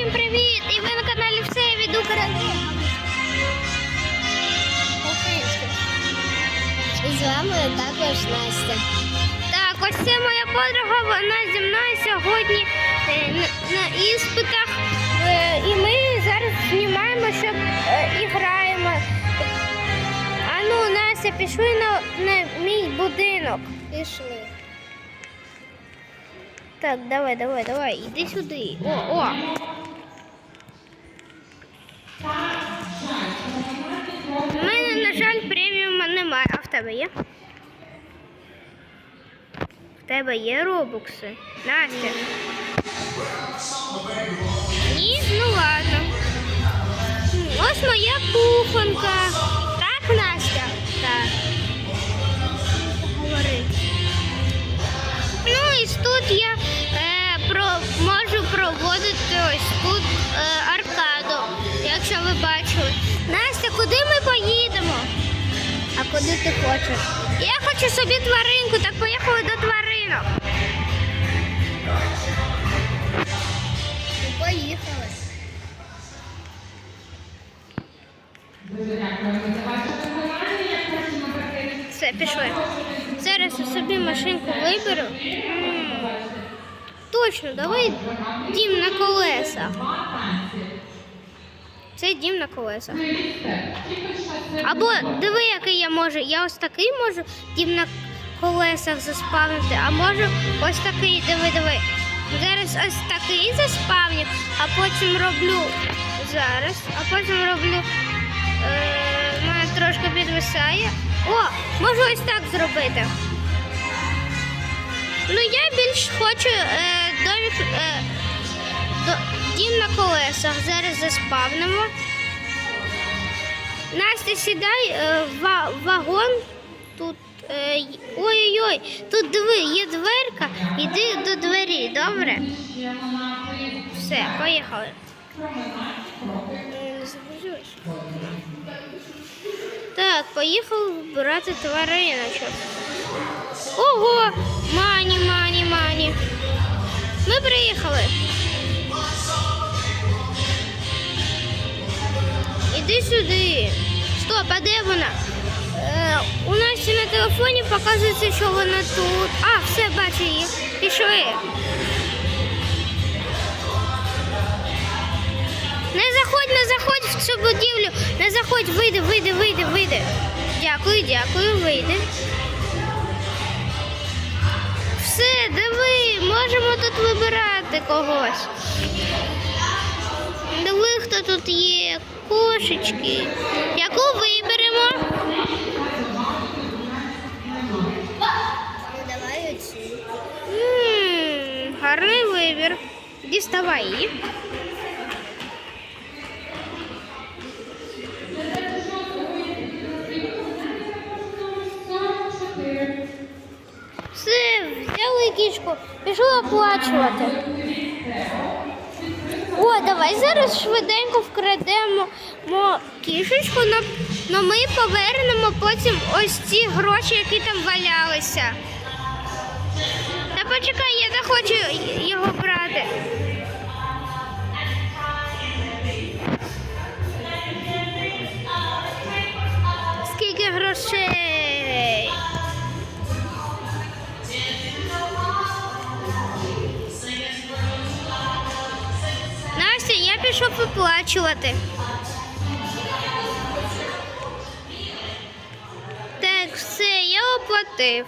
Всім привіт! І ви на каналі все від України. З вами також Настя. Так, ось це моя подруга, вона зі мною сьогодні е, на, на іспитах. Е, і ми зараз знімаємо, щоб е, і граємо. А ну, Настя, пішли на, на мій будинок. Пішли. Так, давай, давай, давай, іди сюди. О, о. У мене, на жаль, преміума немає. А в тебе є? В тебе є робокси? Настя. Ні? Ну ладно. Ось моя кухонька. Куди ти хочеш? Я хочу собі тваринку, так поїхали до тваринок. Ну, поїхали. Все, пішли. Зараз я собі машинку виберу. М, Точно, давай дім на колесах. Це дім на колесах. Або диви, який я можу. Я ось такий можу дім на колесах заспавнити, а можу ось такий, диви, диви. Зараз ось такий заспавню, а потім роблю зараз, а потім роблю. Е, мене трошки підвисає. О, можу ось так зробити. Ну, я більш хочу е, домик, е, дім на колесах. Зараз заспавнимо. Настя, сідай е, в вагон. Тут. е, Ой-ой-ой, тут диви, є дверка. Іди до двері, добре? Все, поїхали. Е? Так, поїхав вибирати твариночок. Ого! Мані, мані, мані. Ми приїхали. Іди сюди. Стоп, а де вона? Е, у нас ще на телефоні показується, що вона тут. А, все, бачу її. Пішли. Не заходь, не заходь в цю будівлю. Не заходь, вийди, вийди, вийди, вийди. Дякую, дякую, вийди. Все, диви, можемо тут вибирати когось. Диви, хто тут є. Кошечки. Яку виберемо? Давай оцю. М, гарний вибір. Діставай її. Все, взяли кішку, пішли оплачувати. О, давай зараз швиденько вкрадемо мо- кішечку, но ми повернемо потім ось ці гроші, які там валялися. Та почекай, я не хочу його брати. Виплачувати. Так, все, я оплатив.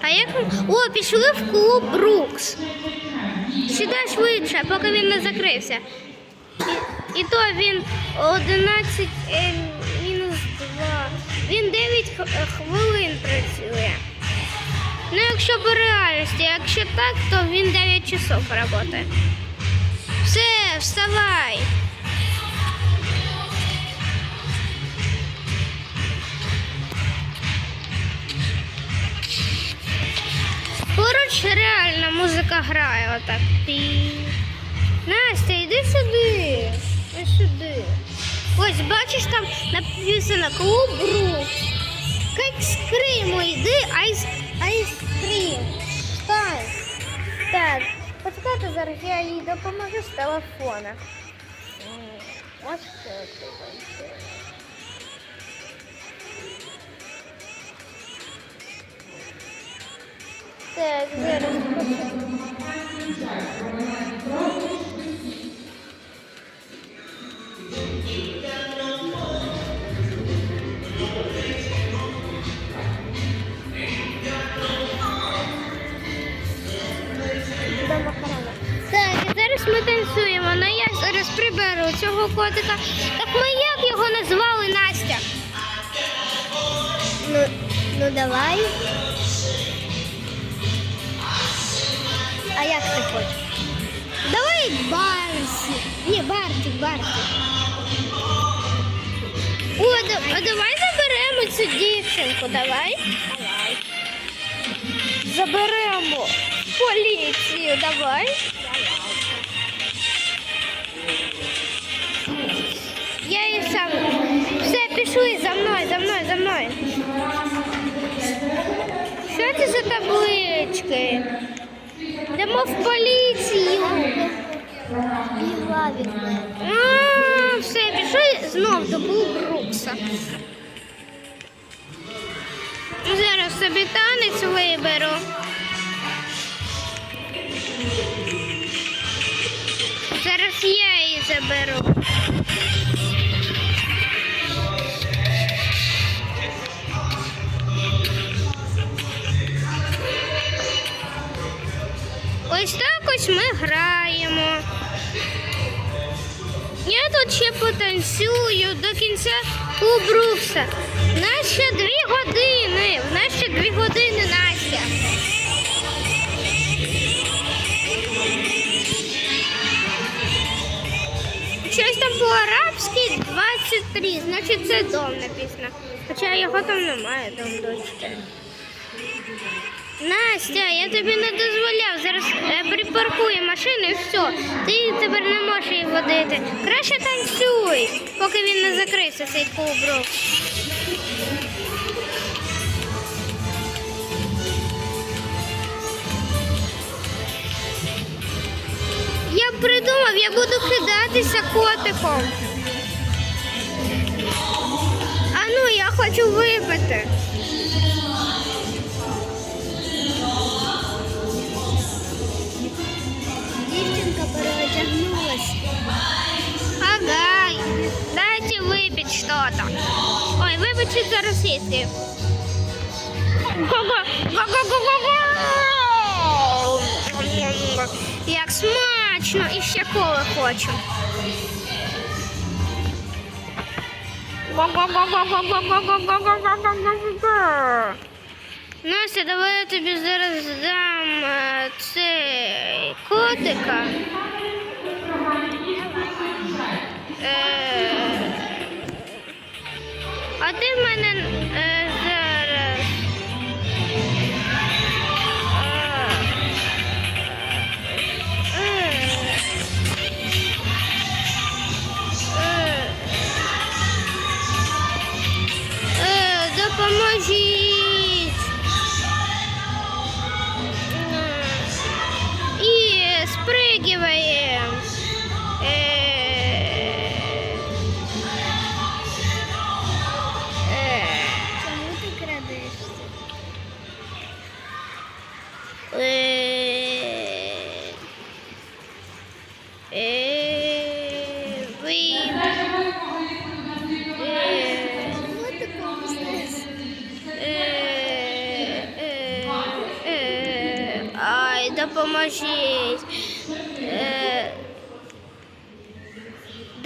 А як О, пішли в клуб Брукс. Сідай швидше, поки він не закрився. І, і то він 11 е, мінус 2. Він 9 е, хвилин працює. Ну, якщо по реальності, якщо так, то він 9 часов працює. Все, вставай. Поруч реально музика грає отак. Настя, йди сюди. Ось сюди. Ось бачиш там написано клуб Брукс. Айскриму йди, айс, айскрим. Встань. Так, Почекайте, зараз я їй допоможу з телефона. Ось це. Так, зараз. Цього котика. Так ми як його назвали Настя? Ну, ну давай. А як ти хочеш? Давай Барсі. Ні, Бартик, Бартик. О, да- а давай заберемо цю дівчинку, давай. Давай. Заберемо поліцію, давай. Пішли за мною, за мною, за мною. Що це за таблички? Йдемо в поліцію. Бігла від мене. А, все, пішли знов до Брукса. Зараз собі танець виберу. Зараз я її заберу. Ось так ось ми граємо. Я тут ще потанцюю до кінця у Брукса. В нас ще дві години. В нас ще дві години, Настя. Щось там по-арабськи 23, значить це дом написано. Хоча його там немає, дом дочки. Настя, я тобі не дозволяв. Зараз е, припаркує машину і все. Ти тепер не можеш її водити. Краще танцюй, поки він не закрився, цей кубру. Я придумав, я буду кидатися котиком. А ну, я хочу випити. Ой, вибачте за. Як смачно і ще коли хочу. Настя, давай я тобі зараз дам е, цей котика. А ти в мене е,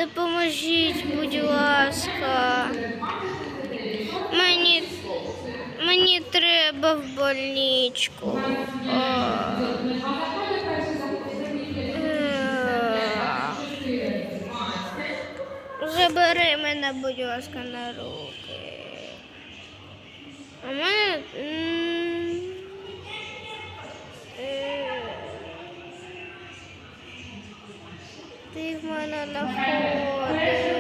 Допоможіть, будь ласка. Мені, мені треба в больничку. О. Е. Забери мене, будь ласка, на руки. А мене. в мене находиш?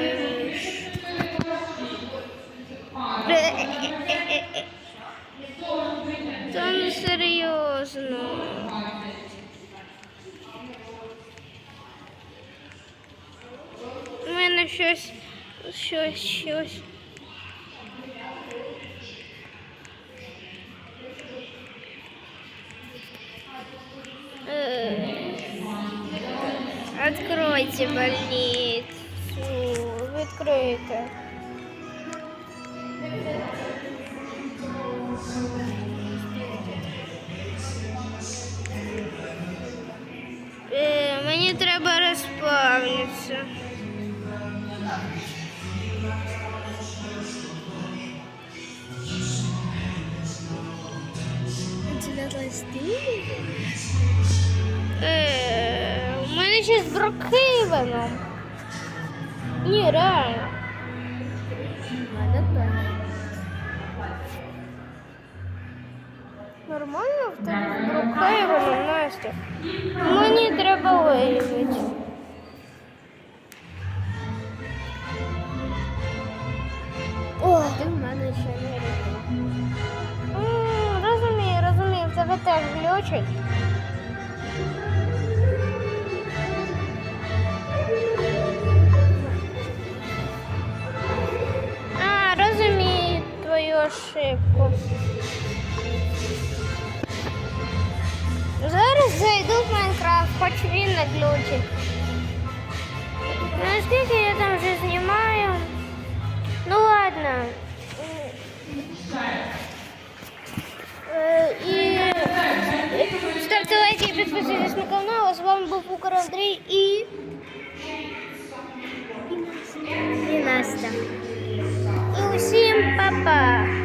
Це не серйозно. У мене щось, щось, щось. Откройте больницу. Відкрийте. Е, мені треба розпавнитися. Тебя ще. Ні, реально. Нормально в тебе Брокхейвеном, Настя. Мені треба виявити. О, Ти в мене ще не розумію, розумію, в тебе теж глючить. ошибку. Зараз зайду в Майнкрафт, хоч він не глючить. Наскільки я там вже знімаю? Ну ладно. Е, І ставте лайки і підписуйтесь на канал. З вами був Укр Андрій і І Настя. І усім па-па!